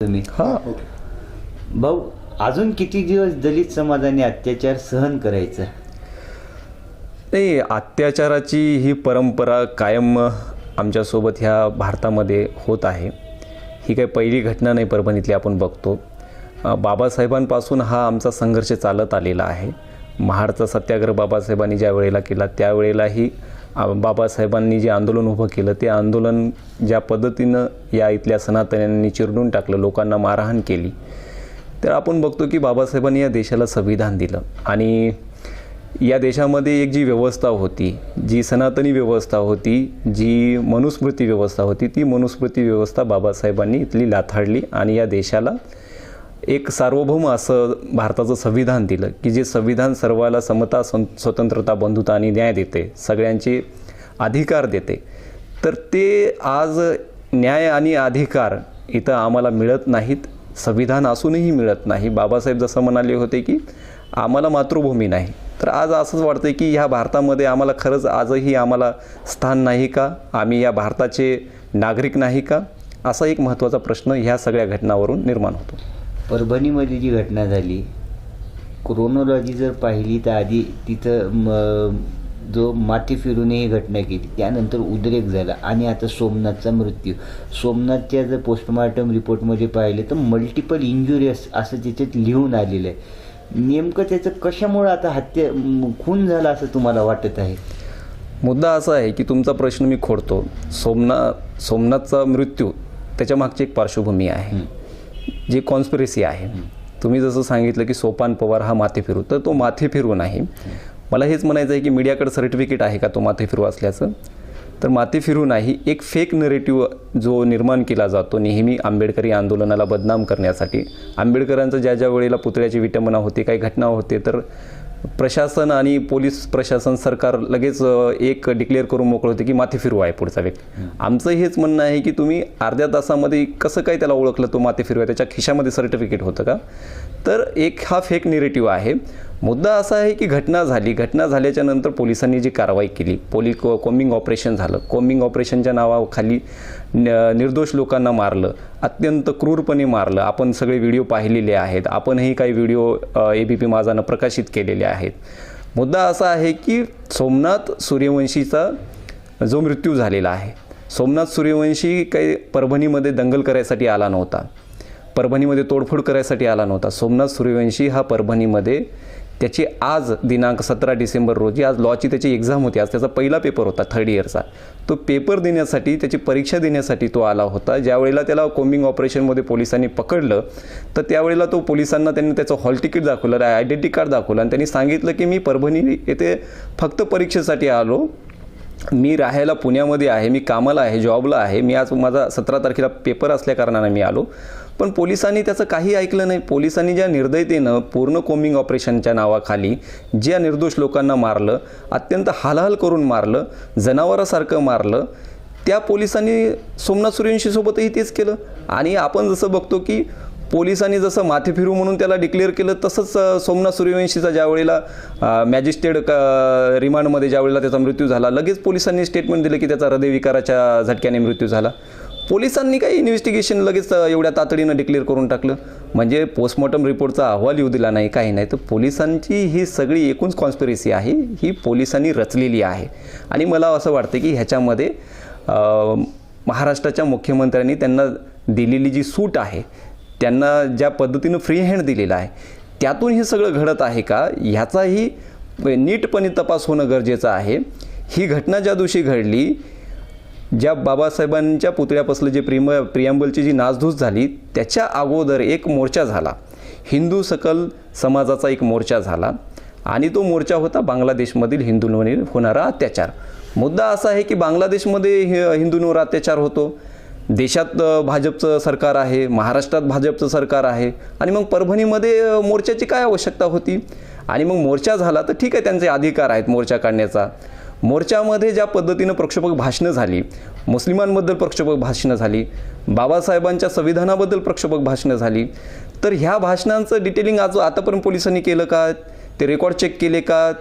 तुम्ही हा भाऊ अजून किती दिवस दलित समाजाने अत्याचार सहन करायचा? नाही अत्याचाराची ही परंपरा कायम आमच्यासोबत ह्या भारतामध्ये होत आहे. ही काही पहिली घटना नाही परभणीतली आपण बघतो. बाबासाहेबांपासून हा आमचा संघर्ष चालत आलेला आहे. महाडचा सत्याग्रह बाबासाहेबांनी ज्या वेळेला केला त्यावेळेलाही बाबासाहेबांनी जे आंदोलन उभं केलं ते आंदोलन ज्या पद्धतीनं या इथल्या सनातन्यांनी चिरडून टाकलं लोकांना मारहाण केली तर आपण बघतो की बाबासाहेबांनी या देशाला संविधान दिलं. आणि या देशामध्ये एक जी व्यवस्था होती जी सनातनी व्यवस्था होती जी मनुस्मृती व्यवस्था होती ती मनुस्मृती व्यवस्था बाबासाहेबांनी इथली लाथाडली आणि या देशाला एक सार्वभौम असं भारताचं संविधान दिलं की जे संविधान सर्वाला समता सं स्वतंत्रता बंधुता आणि न्याय देते सगळ्यांचे अधिकार देते. तर ते आज न्याय आणि अधिकार इथं आम्हाला मिळत नाहीत संविधान असूनही मिळत नाही. बाबासाहेब जसं म्हणाले होते की आम्हाला मातृभूमी नाही. तर आज असंच वाटतं की ह्या भारतामध्ये आम्हाला खरंच आजही आम्हाला स्थान नाही का? आम्ही या भारताचे नागरिक नाही का? असा एक महत्त्वाचा प्रश्न ह्या सगळ्या घटनावरून निर्माण होतो. परभणीमध्ये जी घटना झाली क्रोनॉलॉजी जर पाहिली तर आधी तिथं म, जो माती फिरून ही घटना केली त्यानंतर उद्रेक झाला आणि आता सोमनाथचा मृत्यू. सोमनाथच्या जर पोस्टमॉर्टम रिपोर्टमध्ये पाहिलं तर मल्टिपल इंजुरियस असं त्याच्यात लिहून आलेलं आहे. नेमकं त्याचं कशामुळं आता हत्या खून झाला असं तुम्हाला वाटत आहे? मुद्दा असा आहे की तुमचा प्रश्न मी खोडतो. सोमनाथ सोमनाथचा मृत्यू त्याच्या मागची एक पार्श्वभूमी आहे. जी कॉन्स्पिरसी आहे. तुम्ही जसं सांगितलं की सोपान पवार हा माथे फिरू तर तो माथे फिरू नाही. मला हेच म्हणायचं आहे की मीडियाकडे सर्टिफिकेट आहे का तो माथे फिरू असल्याचं? तर माथे फिरू नाही एक फेक नरेटिव्ह जो निर्माण केला जातो नेहमी आंबेडकरी आंदोलनाला बदनाम करण्यासाठी. आंबेडकरांचं ज्या ज्या वेळेला पुतळ्याची विटंबना होते काही घटना होते तर प्रशासन आणि पोलीस प्रशासन सरकार लगेच एक डिक्लेअर करून मोकळं होते की माथे फिरवा आहे पुढचा व्यक्ती. आमचं हेच म्हणणं आहे की तुम्ही अर्ध्या तासामध्ये कसं काय त्याला ओळखलं तो माथे फिरवा त्याच्या खिशामध्ये सर्टिफिकेट होतं का? तर एक हा फेक निरेटिव्ह आहे. मुद्दा असा आहे की घटना झाली. घटना झाल्याच्यानंतर पोलिसांनी जी कारवाई केली. पोली को कोमिंग ऑपरेशन झालं. कोमिंग ऑपरेशनच्या नावाखाली न- निर्दोष लोकांना मारलं. अत्यंत क्रूरपणे मारलं. आपण सगळे व्हिडिओ पाहिलेले आहेत. आपणही काही व्हिडिओ ए बी पी माझानं प्रकाशित केलेले आहेत. मुद्दा असा आहे की सोमनाथ सूर्यवंशीचा जो मृत्यू झालेला आहे. सोमनाथ सूर्यवंशी काही परभणीमध्ये दंगल करायसाठी आला नव्हता. परभणीमध्ये तोडफोड करायसाठी आला नव्हता. सोमनाथ सूर्यवंशी हा परभणीमध्ये त्याची आज दिनांक सतरा डिसेंबर रोजी आज लॉची त्याची एक्झाम होती. आज त्याचा पहिला पेपर होता थर्ड इयरचा तो पेपर देण्यासाठी त्याची परीक्षा देण्यासाठी तो आला होता. ज्यावेळेला त्याला कोम्बिंग ऑपरेशनमध्ये पोलिसांनी पकडलं तर त्यावेळेला तो पोलिसांना त्यांनी त्याचं हॉल तिकीट दाखवलं आयडेंटिटी कार्ड दाखवलं. आणि त्यांनी सांगितलं की मी परभणी येथे फक्त परीक्षेसाठी आलो. मी राहायला पुण्यामध्ये आहे मी कामाला आहे जॉबला आहे. मी आज माझा सतरा तारखेला पेपर असल्या कारणानं मी आलो. पण पोलिसांनी त्याचं काही ऐकलं नाही. पोलिसांनी ज्या निर्दयतेनं पूर्ण कोम्बिंग ऑपरेशनच्या नावाखाली ज्या निर्दोष लोकांना मारलं अत्यंत हालहाल करून मारलं जनावरासारखं मारलं त्या पोलिसांनी सोमनाथ सूर्यवंशीसोबतही तेच केलं. आणि आपण जसं बघतो की पोलिसांनी जसं माथे फिरू म्हणून त्याला डिक्लेअर केलं तसंच सोमनाथ सूर्यवंशीचा ज्या वेळेला मॅजिस्ट्रेट क- रिमांडमध्ये ज्या वेळेला त्याचा मृत्यू झाला लगेच पोलिसांनी स्टेटमेंट दिलं की त्याचा हृदयविकाराच्या झटक्याने मृत्यू झाला. पोलिसांनी काही इन्व्हेस्टिगेशन लगेच एवढ्या तातडीनं डिक्लेअर करून टाकलं. म्हणजे पोस्टमॉर्टम रिपोर्टचा अहवाल येऊ दिला नाही काही नाही. तर पोलिसांची ही सगळी एकूणच कॉन्स्पिरसी आहे ही पोलिसांनी रचलेली आहे. आणि मला असं वाटतं की ह्याच्यामध्ये महाराष्ट्राच्या मुख्यमंत्र्यांनी त्यांना दिलेली जी सूट आहे त्यांना ज्या पद्धतीनं फ्री हँड दिलेला आहे त्यातून हे सगळं घडत आहे का? ह्याचाही नीटपणे तपास होणं गरजेचं आहे. ही घटना ज्या दिवशी घडली ज्या बाबासाहेबांच्या पुतळ्यापासलं जे प्रिम प्रियांबलची जी नासधूस झाली त्याच्या अगोदर एक मोर्चा झाला. हिंदू सकल समाजाचा एक मोर्चा झाला आणि तो मोर्चा होता बांगलादेशमधील हिंदूंवर होणारा अत्याचार. मुद्दा असा आहे की बांगलादेशमध्ये हि- हिंदूंवर अत्याचार होतो. देशात भाजपचं सरकार आहे महाराष्ट्रात भाजपचं सरकार आहे आणि मग परभणीमध्ये मोर्चाची काय आवश्यकता होती? आणि मग मोर्चा झाला तर ठीक आहे त्यांचे अधिकार आहेत मोर्चा काढण्याचा. मोर्चामध्ये ज्या पद्धतीनं प्रक्षोभक भाषणं झाली मुस्लिमांबद्दल प्रक्षोभक भाषणं झाली बाबासाहेबांच्या संविधानाबद्दल प्रक्षोभक भाषणं झाली तर ह्या भाषणांचं डिटेलिंग आज आतापर्यंत पोलिसांनी केलं का? ते रेकॉर्ड चेक केले का?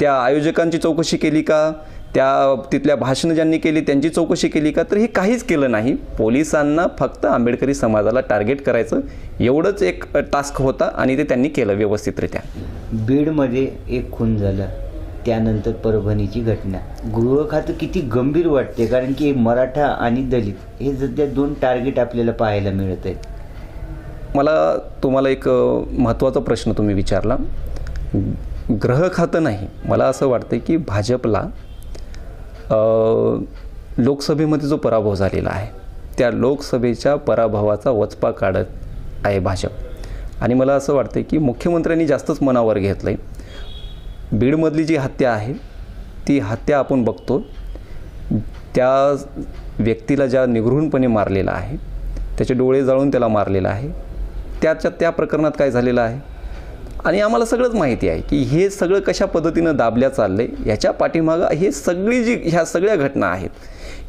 त्या आयोजकांची चौकशी केली का? त्या तिथल्या भाषणं ज्यांनी केली त्यांची चौकशी केली का? तर हे काहीच केलं नाही. पोलिसांना फक्त आंबेडकरी समाजाला टार्गेट करायचं एवढंच एक टास्क होता आणि ते त्यांनी केलं व्यवस्थितरित्या. बीडमध्ये एक खून झाला. त्यानंतर परभणीची घटना. गृह खातं किती गंभीर वाटते कारण की मराठा आणि दलित हे सध्या दोन टार्गेट आपल्याला पाहायला मिळत आहेत. मला तुम्हाला एक महत्त्वाचा प्रश्न तुम्ही विचारला. ग्रह खातं नाही. मला असं वाटतं की भाजपला लोकसभेमध्ये जो पराभव झालेला आहे त्या लोकसभेच्या पराभवाचा वचपा काढत आहे भाजप. आणि मला असं वाटतं की मुख्यमंत्र्यांनी जास्तच मनावर घेतलं आहे बीडमधली जी हत्या आहे ती हत्या आपण बघतो. त्या व्यक्तीला ज्या निगृहणपणे मारलेला आहे त्याचे डोळे जाळून त्याला मारलेला आहे. त्याच्या त्या प्रकरणात काय झालेलं आहे? आणि आम्हाला सगळंच माहिती आहे की हे सगळं कशा पद्धतीनं दाबल्या आहे याच्या पाठीमागं हे सगळी जी ह्या सगळ्या घटना आहेत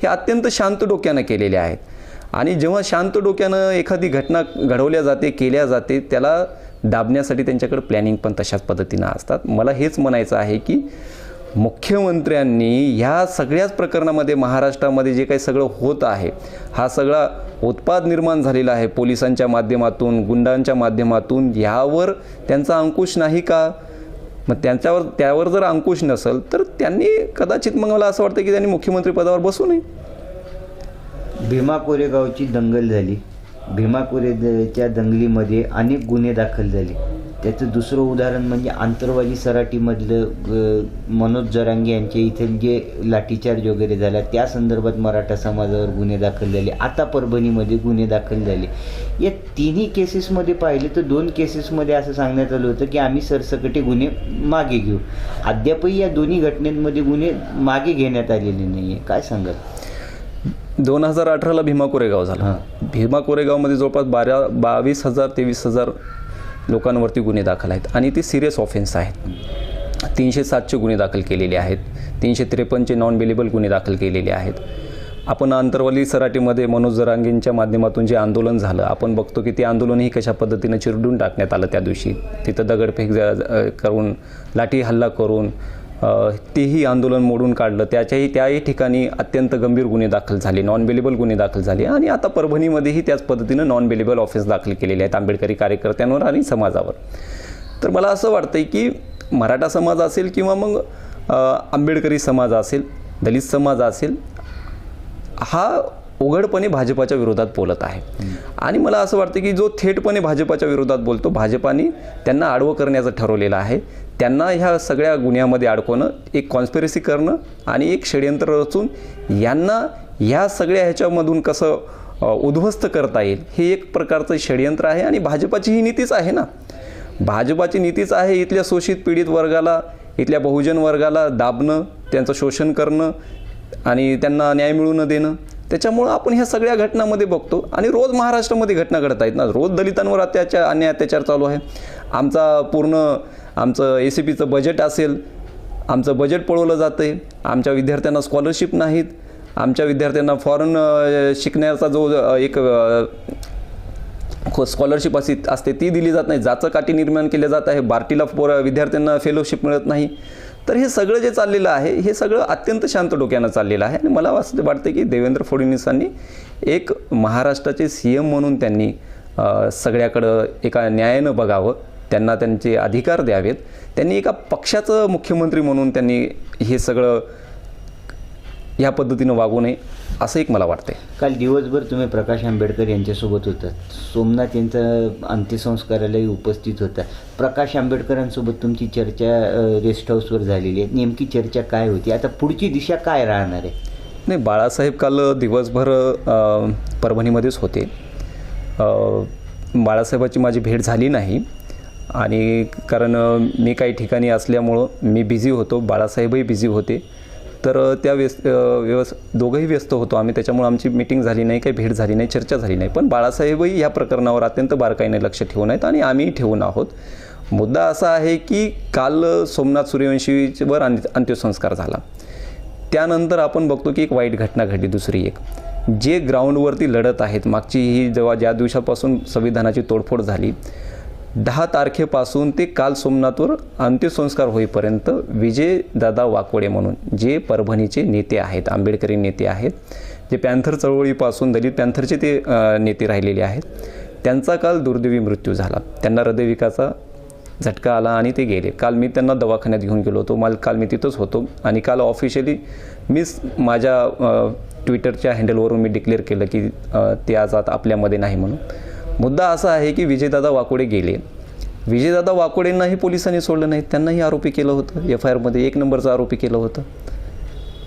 हे अत्यंत शांत डोक्यानं केलेल्या आहेत. आणि जेव्हा शांत डोक्यानं एखादी घटना घडवल्या जाते केल्या जाते त्याला दाबण्यासाठी त्यांच्याकडे प्लॅनिंग पण तशाच पद्धतीनं असतात. मला हेच म्हणायचं आहे की मुख्यमंत्र्यांनी ह्या सगळ्याच प्रकरणामध्ये महाराष्ट्रामध्ये जे काही सगळं होत आहे हा सगळा उत्पाद निर्माण झालेला आहे पोलिसांच्या माध्यमातून गुंडांच्या माध्यमातून यावर त्यांचा अंकुश नाही का? मग त्यांच्यावर त्यावर जर अंकुश नसेल तर त्यांनी कदाचित मग मला असं वाटतं की त्यांनी मुख्यमंत्री पदावर बसू नये. भीमा कोरेगावची दंगल झाली. भीमाकोरेच्या दंगलीमध्ये अनेक गुन्हे दाखल झाले. त्याचं दुसरं उदाहरण म्हणजे आंतरवादी सराटीमधलं मनोज जरांगे यांच्या इथे जे लाठीचार्ज वगैरे झाला त्या संदर्भात मराठा समाजावर गुन्हे दाखल झाले. आता परभणीमध्ये गुन्हे दाखल झाले. या तिन्ही केसेसमध्ये पाहिले तर दोन केसेसमध्ये असं सांगण्यात आलं होतं की आम्ही सरसकटे गुन्हे मागे घेऊ. अद्यापही या दोन्ही घटनेमध्ये गुन्हे मागे घेण्यात आलेले नाही आहे काय सांगाल? दोन हजार अठराला भीमा कोरेगाव झाला. भीमा कोरेगावमध्ये जवळपास बारा बावीस हजार तेवीस हजार लोकांवरती गुन्हे दाखल आहेत आणि ते सिरियस ऑफेन्स आहेत. तीनशे सातचे गुन्हे दाखल केलेले आहेत. तीनशे त्रेपन्नचे नॉन बेलेबल गुन्हे दाखल केलेले आहेत. आपण आंतरवाली सराटीमध्ये मनोज जरांगेंच्या माध्यमातून जे आंदोलन झालं आपण बघतो की ते आंदोलनही कशा पद्धतीनं चिरडून टाकण्यात आलं त्या दिवशी. तिथं दगडफेक करून लाठी हल्ला करून तेही आंदोलन मोडून काढलं. त्याच्याही त्याही ठिकाणी अत्यंत गंभीर गुन्हे दाखल झाले. नॉन बेलेबल गुन्हे दाखल झाले. आणि आता परभणीमध्येही त्याच पद्धतीनं नॉन बेलेबल ऑफेन्स दाखल केलेले आहेत आंबेडकरी कार्यकर्त्यांवर आणि समाजावर. तर मला असं वाटतंय की मराठा समाज असेल किंवा मग आंबेडकरी समाज असेल दलित समाज असेल हा उघडपणे भाजपाच्या विरोधात बोलत आहे. आणि मला असं वाटतं की जो थेटपणे भाजपाच्या विरोधात बोलतो भाजपाने त्यांना आडवं करण्याचं ठरवलेलं आहे. त्यांना ह्या सगळ्या गुन्ह्यामध्ये अडकवणं एक कॉन्स्पिरसी करणं आणि एक षडयंत्र रचून यांना ह्या सगळ्या ह्याच्यामधून कसं उद्ध्वस्त करता येईल हे एक प्रकारचं षडयंत्र आहे आणि भाजपाची ही नीतीच आहे ना. भाजपाची नीतीच आहे इथल्या शोषित पीडित वर्गाला इथल्या बहुजन वर्गाला दाबणं त्यांचं शोषण करणं आणि त्यांना न्याय मिळू न देणं. त्याच्यामुळं आपण ह्या सगळ्या घटनामध्ये बघतो आणि रोज महाराष्ट्रामध्ये घटना घडत आहेत ना. रोज दलितांवर अत्याचार अन्याय अत्याचार चालू आहे. आमचा पूर्ण आमचं ए सी पीचं बजेट असेल आमचं बजेट पळवलं जातं आहे आमच्या विद्यार्थ्यांना स्कॉलरशिप नाहीत. आमच्या विद्यार्थ्यांना फॉरेन शिकण्याचा जो एक स्कॉलरशिप अशी असते ती दिली जात नाही. जाचं काठी निर्माण केले जात आहे. बार्टीला पोर विद्यार्थ्यांना फेलोशिप मिळत नाही. तर हे सगळं जे चाललेलं आहे हे सगळं अत्यंत शांत डोक्यानं चाललेलं आहे. आणि मला असं वाटतं की देवेंद्र फडणवीसांनी एक महाराष्ट्राचे सी एम म्हणून त्यांनी सगळ्याकडं एका न्यायानं बघावं. त्यांना त्यांचे अधिकार द्यावेत. त्यांनी एका पक्षाचं मुख्यमंत्री म्हणून त्यांनी हे सगळं ह्या पद्धतीनं वागू नये असं एक मला वाटतंय. काल दिवसभर तुम्ही प्रकाश आंबेडकर यांच्यासोबत होतात सोमनाथ यांचा अंत्यसंस्कारालाही उपस्थित होता. प्रकाश आंबेडकरांसोबत तुमची चर्चा रेस्ट हाऊसवर झालेली आहे. नेमकी चर्चा काय होती? आता पुढची दिशा काय राहणार आहे? नाही बाळासाहेब काल दिवसभर परभणीमध्येच होते. बाळासाहेबाची माझी भेट झाली नाही. आणि कारण मी काही ठिकाणी असल्यामुळं मी बिझी होतो बाळासाहेबही बिझी होते. तर त्या व्यस्त व्यवस् व्यवस दोघंही व्यस्त होतो आम्ही. त्याच्यामुळे आमची मिटिंग झाली नाही काही भेट झाली नाही चर्चा झाली नाही. पण बाळासाहेबही या प्रकरणावर अत्यंत बारकाईने लक्ष ठेवून आहेत आणि आम्हीही ठेवून आहोत. मुद्दा असा आहे की काल सोमनाथ सूर्यवंशीवर अंत्य अंत्यसंस्कार झाला. त्यानंतर आपण बघतो की एक वाईट घटना घडली दुसरी एक. जे ग्राउंडवरती लढत आहेत मागची ही जेव्हा ज्या दिवसापासून संविधानाची तोडफोड झाली दहा तारखेपासून ते काल सोमनाथवर अंत्यसंस्कार होईपर्यंत विजयदादा वाकोडे म्हणून जे परभणीचे नेते आहेत आंबेडकरी नेते आहेत जे पॅन्थर चळवळीपासून दलित पॅन्थरचे ते नेते राहिलेले आहेत त्यांचा काल दुर्दैवी मृत्यू झाला. त्यांना हृदयविकाचा झटका आला आणि ते गेले. काल मी त्यांना दवाखान्यात घेऊन गेलो होतो. मला काल मी तिथंच होतो आणि काल ऑफिशियली मीच माझ्या ट्विटरच्या हँडलवरून मी डिक्लेअर केलं की ते आज आत आपल्यामध्ये नाही म्हणून. मुद्दा असा आहे की विजयदादा वाकोडे गेले. विजयदादा वाकोडेंनाही पोलिसांनी सोडलं नाही त्यांनाही आरोपी केलं होतं. एफ आय आरमध्ये एक नंबरचा आरोपी केलं होतं.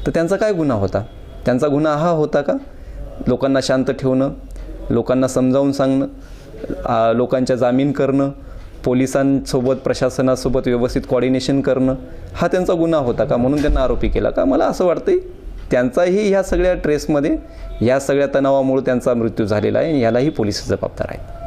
तर त्यांचा काय गुन्हा होता? त्यांचा गुन्हा हा होता का? लोकांना शांत ठेवणं लोकांना समजावून सांगणं लोकांच्या जामीन करणं पोलिसांसोबत प्रशासनासोबत व्यवस्थित कॉर्डिनेशन करणं हा त्यांचा गुन्हा होता का? म्हणून त्यांना आरोपी केला का? मला असं वाटतंय त्यांचाही ह्या सगळ्या ट्रेसमध्ये ह्या सगळ्या तणावामुळे त्यांचा मृत्यू झालेला आहे यालाही पोलीस जबाबदार आहेत.